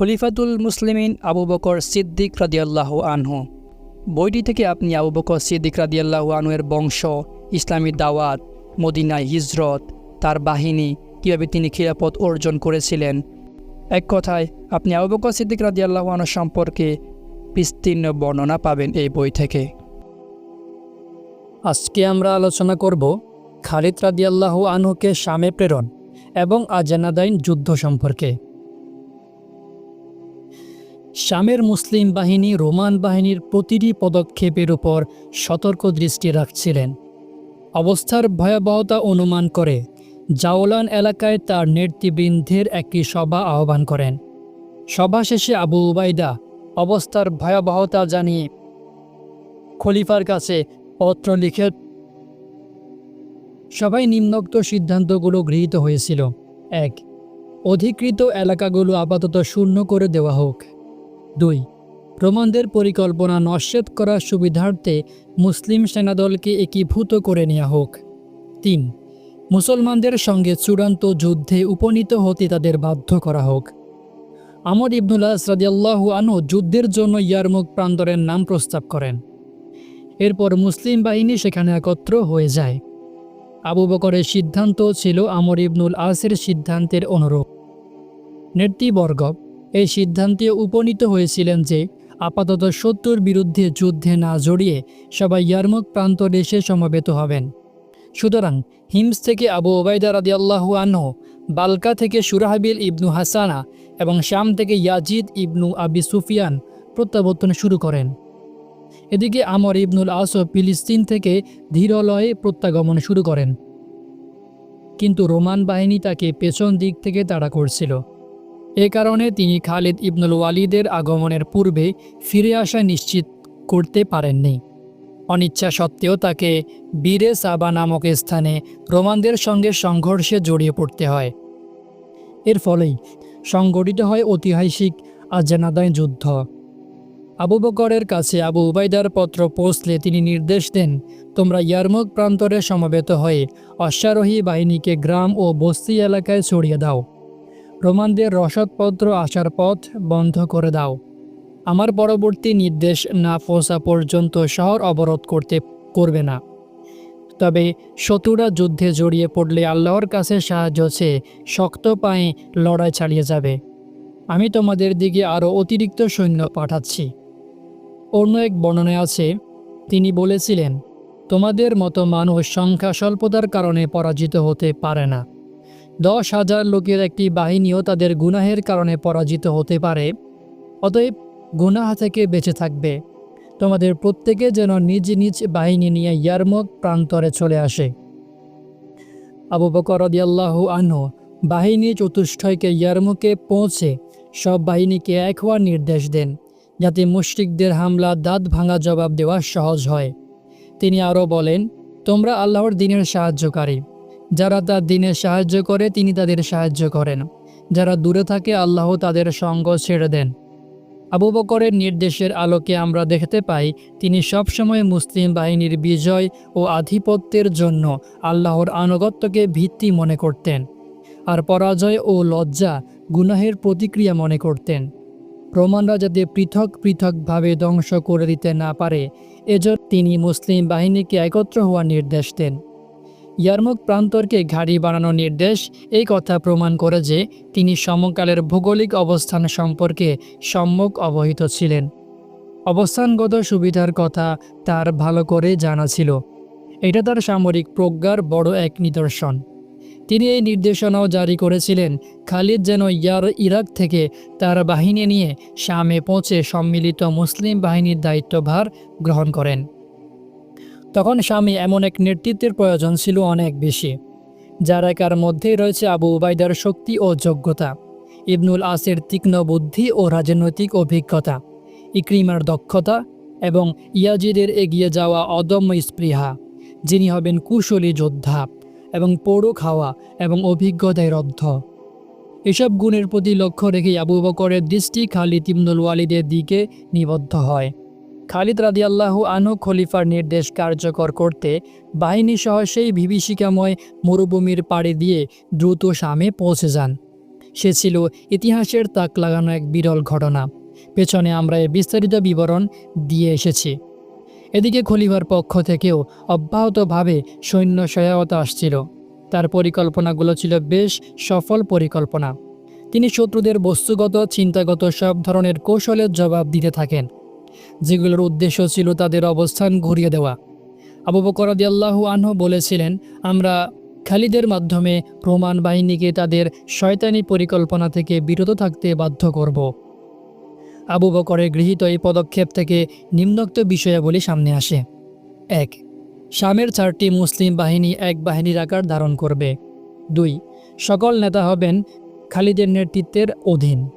খলিফাতুল মুসলিমিন আবু বকর সিদ্দিক রাদিয়াল্লাহু আনহু। বইটি থেকে আপনি আবু বকর সিদ্দিক রাদিয়াল্লাহু আনহুয়ের বংশ, ইসলামী দাওয়াত, মদিনায় হিজরত, তার বাহিনী, কীভাবে তিনি খিলাপথ অর্জন করেছিলেন। এক কথায়, আপনি আবু বকর সিদ্দিক রাদিয়াল্লাহু আনহু সম্পর্কে বিস্তীর্ণ বর্ণনা পাবেন এই বই থেকে। আজকে আমরা আলোচনা করব খালিদ রাদিয়াল্লাহু আনহুকে শামে প্রেরণ এবং আজানাদাইন যুদ্ধ সম্পর্কে। শামের মুসলিম বাহিনী রোমান বাহিনীর প্রতিটি পদক্ষেপের উপর সতর্ক দৃষ্টি রাখছিলেন। অবস্থার ভয়াবহতা অনুমান করে জাওলান এলাকায় তার নেতৃবৃন্দের একটি সভা আহ্বান করেন। সভা শেষে আবু উবাইদা অবস্থার ভয়াবহতা জানিয়ে খলিফার কাছে পত্র লিখে সবাই নিম্নোক্ত সিদ্ধান্তগুলো গৃহীত হয়েছিল। এক, অধিকৃত এলাকাগুলো আপাতত শূন্য করে দেওয়া হোক। দুই রোমানদের পরিকল্পনা নস্যাৎ করার সুবিধার্থে মুসলিম সেনাদলকে একীভূত করে নেওয়া হোক। তিন, মুসলমানদের সঙ্গে চূড়ান্ত যুদ্ধে উপনীত হতে তাদের বাধ্য করা হোক। আমর ইবনুল্লাহ রাদিয়াল্লাহু আনহু যুদ্ধের জন্য ইয়ারমুক প্রান্তরের নাম প্রস্তাব করেন। এরপর মুসলিম বাহিনী সেখানে একত্র হয়ে যায়। আবু বকরের সিদ্ধান্ত ছিল আমর ইবনুল আসের সিদ্ধান্তের অনুরূপ। নেতৃবর্গ এই সিদ্ধান্তে উপনীত হয়েছিলেন যে আপাতত শত্রুর বিরুদ্ধে যুদ্ধে না জড়িয়ে সবাই ইয়ারমুক প্রান্ত দেশে সমবেত হবেন। সুতরাং হিমস থেকে আবু ওবায়দা রাদিয়াল্লাহু আনহু, বালকা থেকে সুরাহাবিল ইবনু হাসানা এবং শাম থেকে ইয়াজিদ ইবনু আবি সুফিয়ান প্রত্যাবর্তন শুরু করেন। এদিকে আমর ইবনুল আসও ফিলিস্তিন থেকে ধীরলয়ে প্রত্যাগমন শুরু করেন। কিন্তু রোমান বাহিনী তাকে পেছন দিক থেকে তাড়া করছিল। এ কারণে তিনি খালিদ ইবনুল ওয়ালিদের আগমনের পূর্বে ফিরে আসা নিশ্চিত করতে পারেননি। অনিচ্ছা সত্ত্বেও তাকে বীরে সাবা নামক স্থানে রোমানদের সঙ্গে সংঘর্ষে জড়িয়ে পড়তে হয়। এর ফলেই সংগঠিত হয় ঐতিহাসিক আজানাদায় যুদ্ধ। আবু বকরের কাছে আবু উবাইদার পত্র পৌঁছলে তিনি নির্দেশ দেন, তোমরা ইয়ারমুক প্রান্তরে সমবেত হয়ে অশ্বারোহী বাহিনীকে গ্রাম ও বস্তি এলাকায় ছড়িয়ে দাও। রোমানদের রসদপত্র আসার পথ বন্ধ করে দাও। আমার পরবর্তী নির্দেশ না পৌঁছা পর্যন্ত শহর অবরোধ করতে করবে না। তবে শত্রুরা যুদ্ধে জড়িয়ে পড়লে আল্লাহর কাছে সাহায্য চেয়ে শক্ত পায়ে লড়াই চালিয়ে যাবে। আমি তোমাদের দিকে আরও অতিরিক্ত সৈন্য পাঠাচ্ছি। অন্য এক বর্ণনায় আছে, তিনি বলেছিলেন, তোমাদের মতো মানুষ সংখ্যা স্বল্পতার কারণে পরাজিত হতে পারে না। দশ হাজার লোকের একটি বাহিনীও তাদের গুনাহের কারণে পরাজিত হতে পারে। অতএব গুনাহ থেকে বেঁচে থাকবে। তোমাদের প্রত্যেকে যেন নিজ নিজ বাহিনী নিয়ে ইয়ারমুক প্রান্তরে চলে আসে। আবু বকর রদিয়াল্লাহু আনহু বাহিনী চতুষ্ঠয়কে ইয়ারমুকে পৌঁছে সব বাহিনীকে এক হওয়ার নির্দেশ দেন, যাতে মুশরিকদের হামলা দাঁত ভাঙা জবাব দেওয়া সহজ হয়। তিনি আরও বলেন, তোমরা আল্লাহর দিনের সাহায্যকারী। যারা তার দিনে সাহায্য করে, তিনি তাদের সাহায্য করেন। যারা দূরে থাকে, আল্লাহ তাদের সঙ্গ ছেড়ে দেন। আবু বকরের নির্দেশের আলোকে আমরা দেখতে পাই, তিনি সবসময় মুসলিম বাহিনীর বিজয় ও আধিপত্যের জন্য আল্লাহর আনুগত্যকে ভিত্তি মনে করতেন আর পরাজয় ও লজ্জা গুনাহের প্রতিক্রিয়া মনে করতেন। রোমানরা যাতে পৃথক পৃথকভাবে ধ্বংস করে দিতে না পারে, এজন্য তিনি মুসলিম বাহিনীকে একত্র হওয়ার নির্দেশ দেন। ইয়ারমুক প্রান্তরকে ঘাড়ি বানানোর নির্দেশ এই কথা প্রমাণ করে যে তিনি সমকালের ভৌগোলিক অবস্থান সম্পর্কে সম্যক অবহিত ছিলেন। অবস্থানগত সুবিধার কথা তার ভালো করে জানা ছিল। এটা তার সামরিক প্রজ্ঞার বড় এক নিদর্শন। তিনি এই নির্দেশনাও জারি করেছিলেন, খালিদ যেন ইয়ার ইরাক থেকে তার বাহিনী নিয়ে শামে পৌঁছে সম্মিলিত মুসলিম বাহিনীর দায়িত্বভার গ্রহণ করেন। তখন স্বামী এমন এক নেতৃত্বের প্রয়োজন ছিল অনেক বেশি, যার একার মধ্যেই রয়েছে আবু উবাইদার শক্তি ও যোগ্যতা, ইবনুল আসের তীক্ষ্ণ বুদ্ধি ও রাজনৈতিক অভিজ্ঞতা, ইক্রিমার দক্ষতা এবং ইয়াজিদের এগিয়ে যাওয়া অদম্য স্পৃহা, যিনি হবেন কুশলী যোদ্ধা এবং পৌড়ো খাওয়া এবং অভিজ্ঞতায় রব্ধ। এসব গুণের প্রতি লক্ষ্য রেখেই আবু বকরের দৃষ্টি খালিদ ইবনুল ওয়ালিদের দিকে নিবদ্ধ হয়। খালিদ রাদিয়াল্লাহু আনহু খলিফার নির্দেশ কার্যকর করতে বাহিনী সহ সেই বিভীষিকাময় মরুভূমির পাড়ে দিয়ে দ্রুত শামে পৌঁছে যান। সে ছিল ইতিহাসের তাক লাগানো এক বিরল ঘটনা। পেছনে আমরা এর বিস্তারিত বিবরণ দিয়ে এসেছি। এদিকে খলিফার পক্ষ থেকেও অব্যাহতভাবে সৈন্য সহায়তা আসছিল। তার পরিকল্পনাগুলো ছিল বেশ সফল পরিকল্পনা। তিনি শত্রুদের বস্তুগত, চিন্তাগত সব ধরনের কৌশলের জবাব দিতে থাকেন। যেগুলোর উদ্দেশ্য ছিল তাদের অবস্থান ঘুরিয়ে দেওয়া। আবু বকর আল্লাহু আনহু বলেছিলেন, আমরা খালিদের মাধ্যমে রোমান বাহিনীকে তাদের শয়তানি পরিকল্পনা থেকে বিরত থাকতে বাধ্য করব। আবু বকরের গৃহীত এই পদক্ষেপ থেকে নিম্নোক্ত বিষয়াবলী সামনে আসে। এক, শামের চারটি মুসলিম বাহিনী এক বাহিনীর আকার ধারণ করবে। দুই, সকল নেতা হবেন খালিদের নেতৃত্বের অধীন।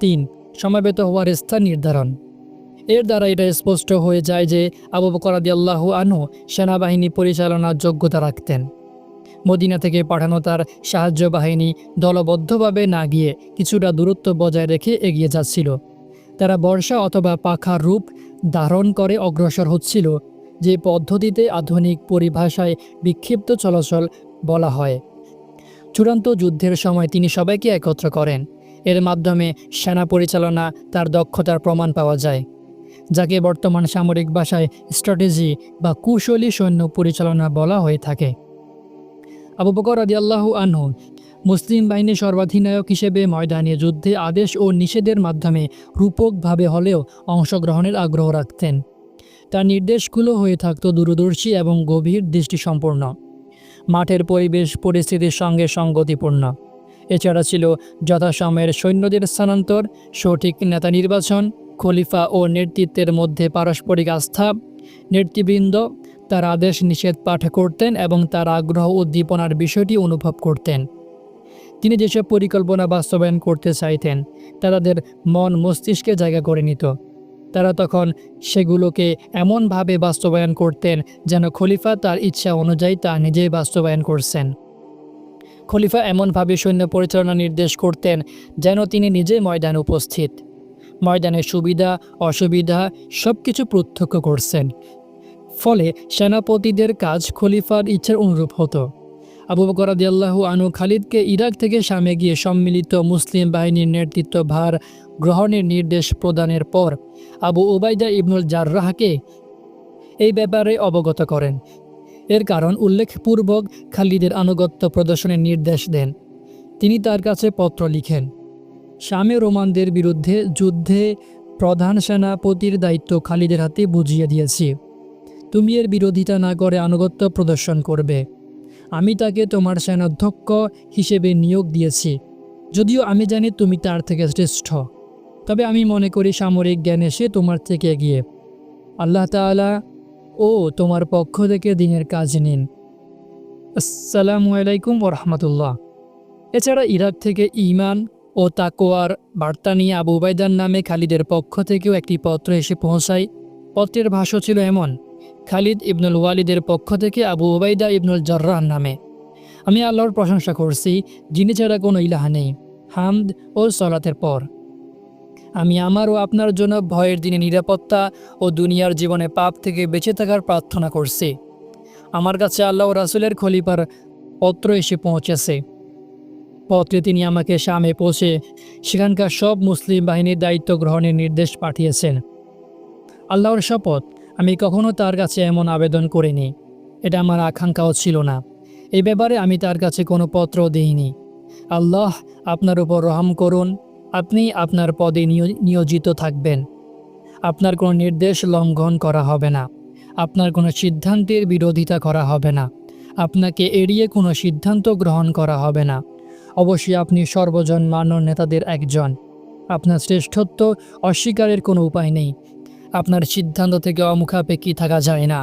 তিন, সমাবেত হওয়ার স্থান নির্ধারণ। এর দ্বারা এটা স্পষ্ট হয়ে যায় যে আবু বকর আল্লাহ আনহু সেনাবাহিনী পরিচালনার যোগ্যতা রাখতেন। মদিনা থেকে পাঠানো তার সাহায্য বাহিনী দলবদ্ধভাবে না গিয়ে কিছুটা দূরত্ব বজায় রেখে এগিয়ে যাচ্ছিল। তারা বর্ষা অথবা পাখার রূপ ধারণ করে অগ্রসর হচ্ছিল, যে পদ্ধতিতে আধুনিক পরিভাষায় বিক্ষিপ্ত চলাচল বলা হয়। চূড়ান্ত যুদ্ধের সময় তিনি সবাইকে একত্র করেন। এর মাধ্যমে সেনা পরিচালনা তার দক্ষতার প্রমাণ পাওয়া যায়। যাকে বর্তমান সামরিক ভাষায় স্ট্র্যাটেজি বা কুশলী সৈন্য পরিচালনা বলা হয়ে থাকে। আবু বকর আদিয়াল্লাহু আনহু মুসলিম বাহিনীর সর্বাধিনায়ক হিসেবে ময়দানে যুদ্ধে আদেশ ও নিষেধের মাধ্যমে রূপকভাবে হলেও অংশগ্রহণের আগ্রহ রাখতেন। তার নির্দেশগুলো হয়ে থাকত দূরদর্শী এবং গভীর দৃষ্টিসম্পন্ন। মাঠের পরিবেশ পরিস্থিতির সঙ্গে সঙ্গতিপূর্ণ। এছাড়া ছিল যথাসময়ের সৈন্যদের স্থানান্তর, সঠিক নেতা নির্বাচন খলিফা ও নেতৃত্বের মধ্যে পারস্পরিক আস্থা। নেতৃবৃন্দ তার আদেশ নিষেধ পাঠ করতেন এবং তার আগ্রহ উদ্দীপনার বিষয়টি অনুভব করতেন। তিনি যেসব পরিকল্পনা বাস্তবায়ন করতে চাইতেন, তা তাদের মন মস্তিষ্কে জায়গা করে নিত। তারা তখন সেগুলোকে এমনভাবে বাস্তবায়ন করতেন যেন খলিফা তার ইচ্ছা অনুযায়ী তা নিজেই বাস্তবায়ন করছেন। খলিফা এমনভাবে সৈন্য পরিচালনা নির্দেশ করতেন যেন তিনি নিজে ময়দানে উপস্থিত। ময়দানের সুবিধা, অসুবিধা সব কিছু প্রত্যক্ষ করছেন। ফলে সেনাপতিদের কাজ খলিফার ইচ্ছার অনুরূপ হতো। আবু বকর আল্লাহু আনু খালিদকে ইরাক থেকে সামে গিয়ে সম্মিলিত মুসলিম বাহিনীর নেতৃত্ব ভার গ্রহণের নির্দেশ প্রদানের পর আবু ওবায়দা ইবনুল জার্রাহকে এই ব্যাপারে অবগত করেন। এর কারণ উল্লেখপূর্বক খালিদের আনুগত্য প্রদর্শনের নির্দেশ দেন। তিনি তার কাছে পত্র লিখেন। শামে রোমানদের বিরুদ্ধে যুদ্ধে প্রধান সেনাপতির দায়িত্ব খালিদের হাতে বুঝিয়ে দিয়েছি। তুমি এর বিরোধিতা না করে আনুগত্য প্রদর্শন করবে। আমি তাকে তোমার সেনাধ্যক্ষ হিসেবে নিয়োগ দিয়েছি। যদিও আমি জানি তুমি তার থেকে শ্রেষ্ঠ। তবে আমি মনে করি সামরিক জ্ঞানে সে তোমার থেকে এগিয়ে। আল্লাহ তাআলা ও তোমার পক্ষ থেকে দিনের কাজ নিন। আসসালামু আলাইকুম ওরহমতুল্লাহ এছাড়া ইরাক থেকে ইমান ও তাকোয়ার বার্তা নিয়ে আবু উবাইদার নামে খালিদের পক্ষ থেকেও একটি পত্র এসে পৌঁছায়। পত্রের ভাষ্য ছিল এমন, খালিদ ইবনুল ওয়ালিদের পক্ষ থেকে আবু ওবাইদা ইবনুল জর্রাহ নামে। আমি আল্লাহর প্রশংসা করছি, যিনি ছাড়া কোনো ইলাহা নেই, হামদ ও সলাতের পর। আমি আমার ও আপনার জন্য ভয়ের দিনে নিরাপত্তা ও দুনিয়ার জীবনে পাপ থেকে বেঁচে থাকার প্রার্থনা করছি। আমার কাছে আল্লাহ রাসুলের খলিফার পত্র এসে পৌঁছেছে। পত্রে তিনি আমাকে শামে পৌঁছে সেখানকার সব মুসলিম বাহিনীর দায়িত্ব গ্রহণের নির্দেশ পাঠিয়েছেন। আল্লাহর শপথ, আমি কখনো তার কাছে এমন আবেদন করিনি। এটা আমার আকাঙ্ক্ষাও ছিল না। এই ব্যাপারে আমি তার কাছে কোনো পত্র দিইনি। আল্লাহ আপনার উপর রহম করুন, আপনি আপনার পদে নিয়- নিয়োজিত থাকবেন। আপনার কোনো নির্দেশ লঙ্ঘন করা হবে না। আপনার কোনো সিদ্ধান্তের বিরোধিতা করা হবে না। আপনাকে এড়িয়ে কোনো সিদ্ধান্ত গ্রহণ করা হবে না। অবশ্যই আপনি সর্বজন মান্য নেতাদের একজন। আপনার শ্রেষ্ঠত্ব অস্বীকারের কোনো উপায় নেই। আপনার সিদ্ধান্ত থেকে অমুখাপেক্ষী থাকা যায় না।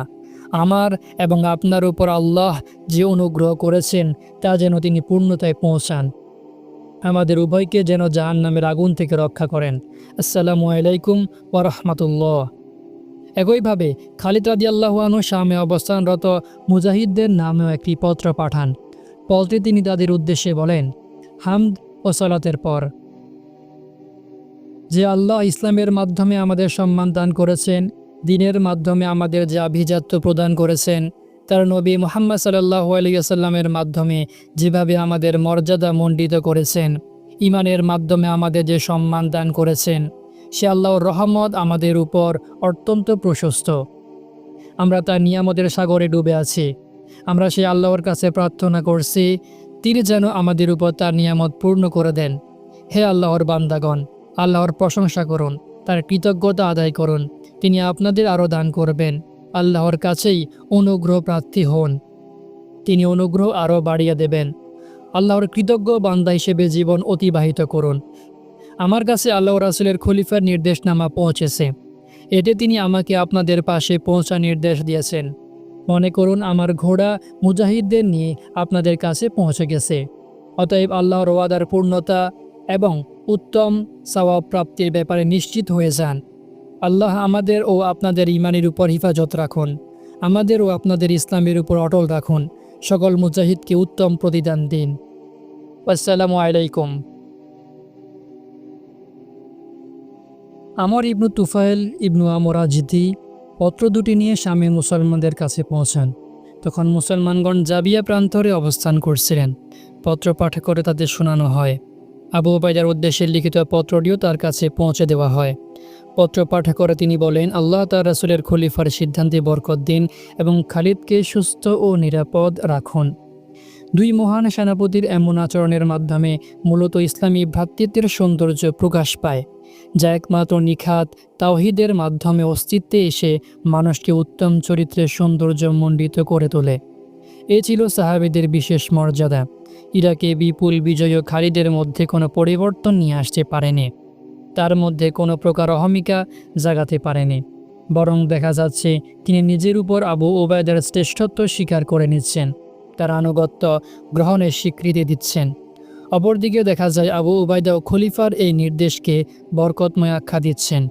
আমার এবং আপনার উপর আল্লাহ যে অনুগ্রহ করেছেন, তা যেন তিনি পূর্ণতায় পৌঁছান। আমাদের উভয়কে যেন জাহান নামের আগুন থেকে রক্ষা করেন। আসসালামু আলাইকুম ওরহমতুল্লাহ একইভাবে খালিদ রাদি আল্লাহানু শামে অবস্থানরত মুজাহিদদের নামেও একটি পত্র পাঠান। পত্রে তিনি তাদের উদ্দেশ্যে বলেন হামদ ও সলাতের পর। যে আল্লাহ ইসলামের মাধ্যমে আমাদের সম্মান দান করেছেন, দিনের মাধ্যমে আমাদের যে আভিজাত্য প্রদান করেছেন, তার নবী মোহাম্মদ সাল্লাহ আলিয়াল্লামের মাধ্যমে যেভাবে আমাদের মর্যাদা মণ্ডিত করেছেন ইমানের মাধ্যমে আমাদের যে সম্মান দান করেছেন, সে আল্লাহর রহমত আমাদের উপর অত্যন্ত প্রশস্ত। আমরা তার নিয়ামতের সাগরে ডুবে আছি। আমরা সেই আল্লাহর কাছে প্রার্থনা করছি তিনি যেন আমাদের উপর তার নিয়ামত পূর্ণ করে দেন। হে আল্লাহর বান্দাগণ, আল্লাহর প্রশংসা করুন, তার কৃতজ্ঞতা আদায় করুন, তিনি আপনাদের আরও দান করবেন, আল্লাহর কাছেই অনুগ্রহ প্রার্থী হন। তিনি অনুগ্রহ আরও বাড়িয়ে দেবেন। আল্লাহর কৃতজ্ঞ বান্দা হিসেবে জীবন অতিবাহিত করুন। আমার কাছে আল্লাহ রাসুলের খলিফার নির্দেশনামা পৌঁছেছে। এতে তিনি আমাকে আপনাদের পাশে পৌঁছা নির্দেশ দিয়েছেন। মনে করুন আমার ঘোড়া মুজাহিদদের নিয়ে আপনাদের কাছে পৌঁছে গেছে। অতএব আল্লাহর ওয়াদার পূর্ণতা এবং উত্তম সওয়াব প্রাপ্তির ব্যাপারে নিশ্চিত হয়ে যান। আল্লাহ আমাদের ও আপনাদের ইমানের উপর হিফাজত রাখুন। আমাদের ও আপনাদের ইসলামের উপর অটল রাখুন। সকল মুজাহিদকে উত্তম প্রতিদান দিন। আসসালামু আলাইকুম। আমর ইবনু তুফাইল ইবনু আমর আজিদি পত্র দুটি নিয়ে স্বামী মুসলমানদের কাছে পৌঁছান। তখন মুসলমানগণ জাবিয়া প্রান্তরে অবস্থান করছিলেন। পত্র পাঠ করে তাদের শোনানো হয়। আবু ওবায়দার উদ্দেশ্যে লিখিত পত্রটিও তার কাছে পৌঁছে দেওয়া হয়। পত্র পাঠ করে তিনি বলেন, আল্লাহ তার রাসুলের খলিফার সিদ্ধান্তে বরকত দিন এবং খালিদকে সুস্থ ও নিরাপদ রাখুন। দুই মহান সেনাপতির এমন আচরণের মাধ্যমে মূলত ইসলামী ভ্রাতৃত্বের সৌন্দর্য প্রকাশ পায়, যা একমাত্র নিখাত তাওহিদের মাধ্যমে অস্তিত্বে এসে মানুষকে উত্তম চরিত্রের সৌন্দর্য মণ্ডিত করে তোলে। এ ছিল সাহাবিদের বিশেষ মর্যাদা। ইরাকে বিপুল বিজয় খালিদের মধ্যে কোনো পরিবর্তন নিয়ে আসতে পারেনি। তার মধ্যে কোনো প্রকার অহমিকা জাগাতে পারেনি। বরং দেখা যাচ্ছে, তিনি নিজের উপর আবু ওবায়দার শ্রেষ্ঠত্ব স্বীকার করে নিচ্ছেন। তার আনুগত্য গ্রহণের স্বীকৃতি দিচ্ছেন। অপরদিকে দেখা যায়, আবু উবায়দা ও খলিফার এই নির্দেশকে বরকতময় আখ্যা দিচ্ছেন।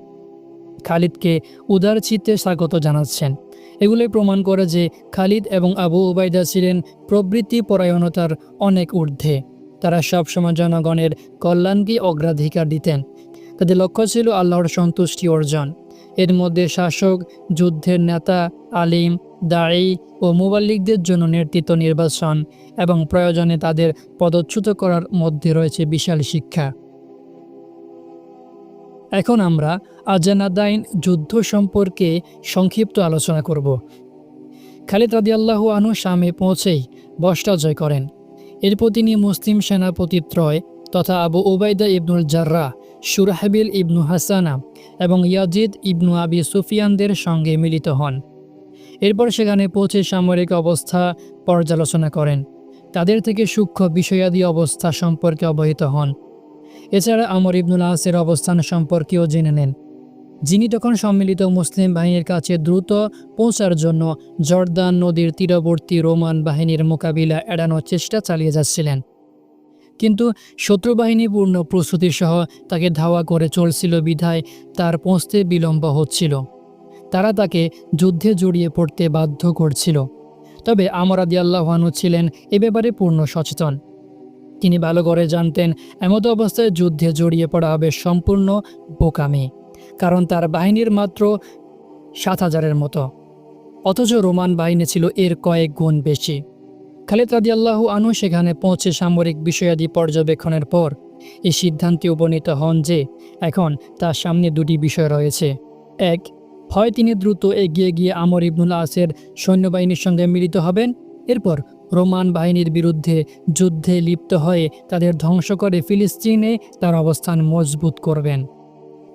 খালিদকে উদার চিত্তে স্বাগত জানাচ্ছেন। এগুলোই প্রমাণ করে যে খালিদ এবং আবু উবাইদা ছিলেন প্রবৃত্তি পরায়ণতার অনেক ঊর্ধ্বে। তারা সবসময় জনগণের কল্যাণকে অগ্রাধিকার দিতেন। তাদের লক্ষ্য ছিল আল্লাহর সন্তুষ্টি অর্জন। এর মধ্যে শাসক, যুদ্ধের নেতা, আলিম দায়ী ও মুবাল্লিকদের জন্য নেতৃত্ব নির্বাচন এবং প্রয়োজনে তাদের পদচ্যুত করার মধ্যে রয়েছে বিশাল শিক্ষা। এখন আমরা আজানাদাইন যুদ্ধ সম্পর্কে সংক্ষিপ্ত আলোচনা করব। খালিদ রাদিয়াল্লাহু আনু শামে পৌঁছেই বসটা জয় করেন। এরপর তিনি মুসলিম সেনাপতি ত্রয় তথা আবু ওবায়দা ইবনুল জার্রা সুরাহাবিল ইবনু হাসানা এবং ইয়াজিদ ইবনু আবি সুফিয়ানদের সঙ্গে মিলিত হন। এরপর সেখানে পৌঁছে সামরিক অবস্থা পর্যালোচনা করেন। তাদের থেকে সূক্ষ্ম বিষয়াদি অবস্থা সম্পর্কে অবহিত হন। এছাড়া আমর ইবনুল আসের অবস্থান সম্পর্কেও জেনে নেন। যিনি তখন সম্মিলিত মুসলিম বাহিনীর কাছে দ্রুত পৌঁছার জন্য জর্দান নদীর তীরবর্তী রোমান বাহিনীর মোকাবিলা এড়ানোর চেষ্টা চালিয়ে যাচ্ছিলেন। কিন্তু শত্রু বাহিনী পূর্ণ প্রস্তুতি সহ তাকে ধাওয়া করে চলছিল বিধায় তার পৌঁছতে বিলম্ব হচ্ছিল। তারা তাকে যুদ্ধে জড়িয়ে পড়তে বাধ্য করছিল। তবে আমরাদি আল্লাহানু ছিলেন এ ব্যাপারে পূর্ণ সচেতন। তিনি ভালো করে জানতেন, এমত অবস্থায় যুদ্ধে জড়িয়ে পড়া হবে সম্পূর্ণ বোকামি, কারণ তার বাহিনীর মাত্র সাত হাজারের মতো। অথচ রোমান বাহিনী ছিল এর কয়েক গুণ বেশি। খালিদ রাদিয়াল্লাহু আনু সেখানে পৌঁছে সামরিক বিষয়াদি পর্যবেক্ষণের পর এই সিদ্ধান্তে উপনীত হন যে এখন তার সামনে দুটি বিষয় রয়েছে। এক, হয় তিনি দ্রুত এগিয়ে গিয়ে আমর ইবনুল আসের সৈন্যবাহিনীর সঙ্গে মিলিত হবেন, এরপর রোমান বাহিনীর বিরুদ্ধে যুদ্ধে লিপ্ত হয়ে তাদের ধ্বংস করে ফিলিস্তিনে তার অবস্থান মজবুত করবেন।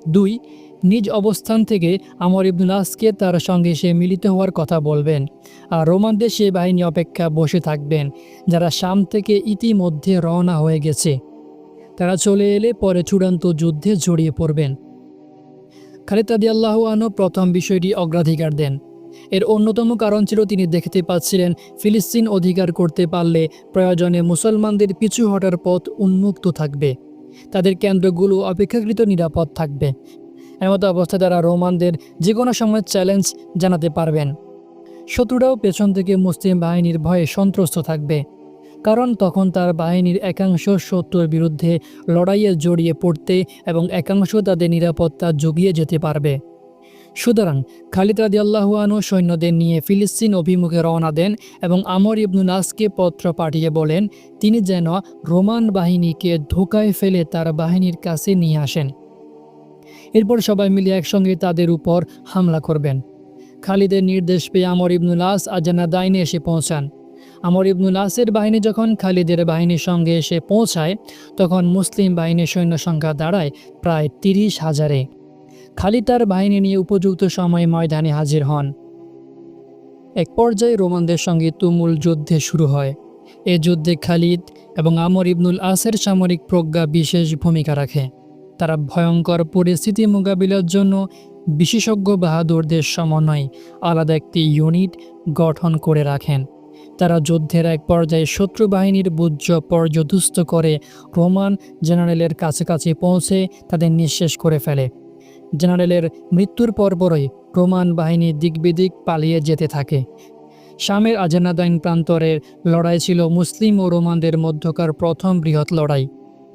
দুই নিজ অবস্থান থেকে আমর ইবনুল আসকে তার সঙ্গে সে মিলিত হওয়ার কথা বলবেন। আর রোমানদের সে বাহিনী অপেক্ষা বসে থাকবেন, যারা শাম থেকে ইতিমধ্যে রওনা হয়ে গেছে। তারা চলে এলে পরে চূড়ান্ত যুদ্ধে জড়িয়ে পড়বেন। খালিদ আল্লাহ আনো প্রথম বিষয়টি অগ্রাধিকার দেন। এর অন্যতম কারণ ছিল তিনি দেখতে পাচ্ছিলেন ফিলিস্তিন অধিকার করতে পারলে প্রয়োজনে মুসলমানদের পিছু হটার পথ উন্মুক্ত থাকবে। তাদের কেন্দ্রগুলো অপেক্ষাকৃত নিরাপদ থাকবে। এমত অবস্থায় তারা রোমানদের যে কোনো সময় চ্যালেঞ্জ জানাতে পারবেন। শত্রুরাও পেছন থেকে মুসলিম বাহিনীর ভয়ে সন্ত্রস্ত থাকবে। কারণ তখন তার বাহিনীর একাংশ শত্রুর বিরুদ্ধে লড়াইয়ে জড়িয়ে পড়তে এবং একাংশ তাদের নিরাপত্তা জুগিয়ে যেতে পারবে। সুতরাং খালিদ রাদি আল্লাহুয়ানু সৈন্যদের নিয়ে ফিলিস্তিন অভিমুখে রওনা দেন এবং আমর ইবনুল আসকে পত্র পাঠিয়ে বলেন, তিনি যেন রোমান বাহিনীকে ধোকায় ফেলে তার বাহিনীর কাছে নিয়ে আসেন। এরপর সবাই মিলে একসঙ্গে তাদের উপর হামলা করবেন। খালিদের নির্দেশ পেয়ে আমর ইবনুল আস আজানা দাইনে এসে পৌঁছান। আমর ইবনুল আসের বাহিনী যখন খালিদের বাহিনীর সঙ্গে এসে পৌঁছায়, তখন মুসলিম বাহিনীর সৈন্য সংখ্যা দাঁড়ায় প্রায় তিরিশ হাজারে। খালিদ তার বাহিনী নিয়ে উপযুক্ত সময়ে ময়দানে হাজির হন। এক পর্যায়ে রোমানদের সঙ্গে তুমুল যুদ্ধে শুরু হয়। এ যুদ্ধে খালিদ এবং আমর ইবনুল আসের সামরিক প্রজ্ঞা বিশেষ ভূমিকা রাখে। তারা ভয়ঙ্কর পরিস্থিতি মোকাবিলার জন্য বিশেষজ্ঞ বাহাদুরদের সমন্বয়ে আলাদা একটি ইউনিট গঠন করে রাখেন। তারা যুদ্ধের এক পর্যায়ে শত্রু বাহিনীর বুজ্জ পর্যদুস্ত করে রোমান জেনারেলের কাছাকাছি পৌঁছে তাদের নিঃশেষ করে ফেলে। জেনারেলের মৃত্যুর পরপরই রোমান বাহিনী দিকবিদিক পালিয়ে যেতে থাকে। শামের আজেনাদাইন প্রান্তরের লড়াই ছিল মুসলিম ও রোমানদের মধ্যকার প্রথম বৃহৎ লড়াই।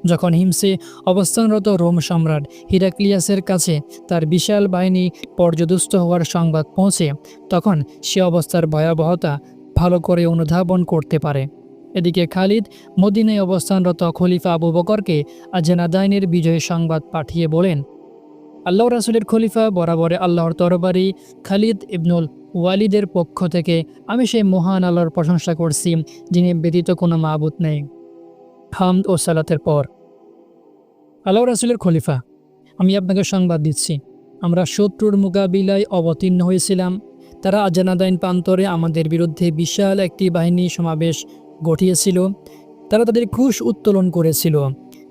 যখন হিমসে অবস্থানরত রোম সম্রাট হিরাক্লিয়াসের কাছে তার বিশাল বাহিনী পর্যদুস্ত হওয়ার সংবাদ পৌঁছে, তখন সে অবস্থার ভয়াবহতা ভালো করে অনুধাবন করতে পারে। এদিকে খালিদ মদিনায় অবস্থানরত খলিফা আবু বকরকে আজেনাদাইনের বিজয়ের সংবাদ পাঠিয়ে বলেন আল্লাহ রাসুলের খলিফা বরাবরে আল্লাহর তরবারি খালিদ ইবনুল ওয়ালিদের পক্ষ থেকে আমি সেই মহান আল্লাহর প্রশংসা করছি, যিনি ব্যতীত কোনো মাবুত নেই। হামদ ও সালাতের পর আল্লাহ রাসুলের খলিফা, আমি আপনাকে সংবাদ দিচ্ছি। আমরা শত্রুর মোকাবিলায় অবতীর্ণ হয়েছিলাম। তারা আজানাদাইন প্রান্তরে আমাদের বিরুদ্ধে বিশাল একটি বাহিনী সমাবেশ গঠিয়েছিল। তারা তাদের ক্রুশ উত্তোলন করেছিল।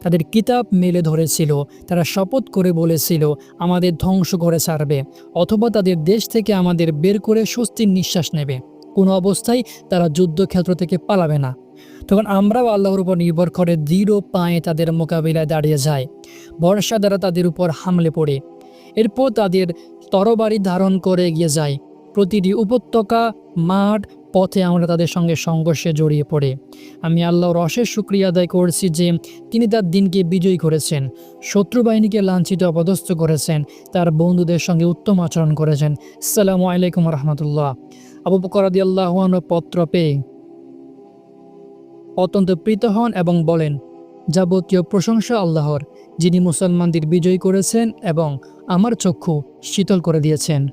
তাদের কিতাব মেলে ধরেছিল। তারা শপথ করে বলেছিল, আমাদের ধ্বংস করে ছাড়বে, অথবা তাদের দেশ থেকে আমাদের বের করে স্বস্তির নিঃশ্বাস নেবে। কোনো অবস্থায় তারা যুদ্ধক্ষেত্র থেকে পালাবে না। তখন আমরাও আল্লাহর উপর নির্ভর করে দৃঢ় পায়ে তাদের মোকাবিলায় দাঁড়িয়ে যায় বর্ষা দ্বারা তাদের উপর হামলে পড়ে। এরপর তাদের তরবারি ধারণ করে এগিয়ে যায় প্রতিটি উপত্যকা, মাঠ, পথে আমরা তাদের সঙ্গে সংঘর্ষে জড়িয়ে পড়ে। আমি আল্লাহর অশেষ শুক্রিয়া আদায় করছি যে তিনি তার দিনকে বিজয়ী করেছেন, শত্রু বাহিনীকে লাঞ্ছিত অপদস্থ করেছেন, তার বন্ধুদের সঙ্গে উত্তম আচরণ করেছেন। সালামু আলাইকুম রহমতুল্লাহ। আবু বকরাদি আল্লাহন পত্র পেয়ে অত্যন্ত প্রীত হন এবং বলেন, যাবতীয় প্রশংসা আল্লাহর, যিনি মুসলমানদের বিজয়ী করেছেন এবং আমার চক্ষু শীতল করে দিয়েছেন।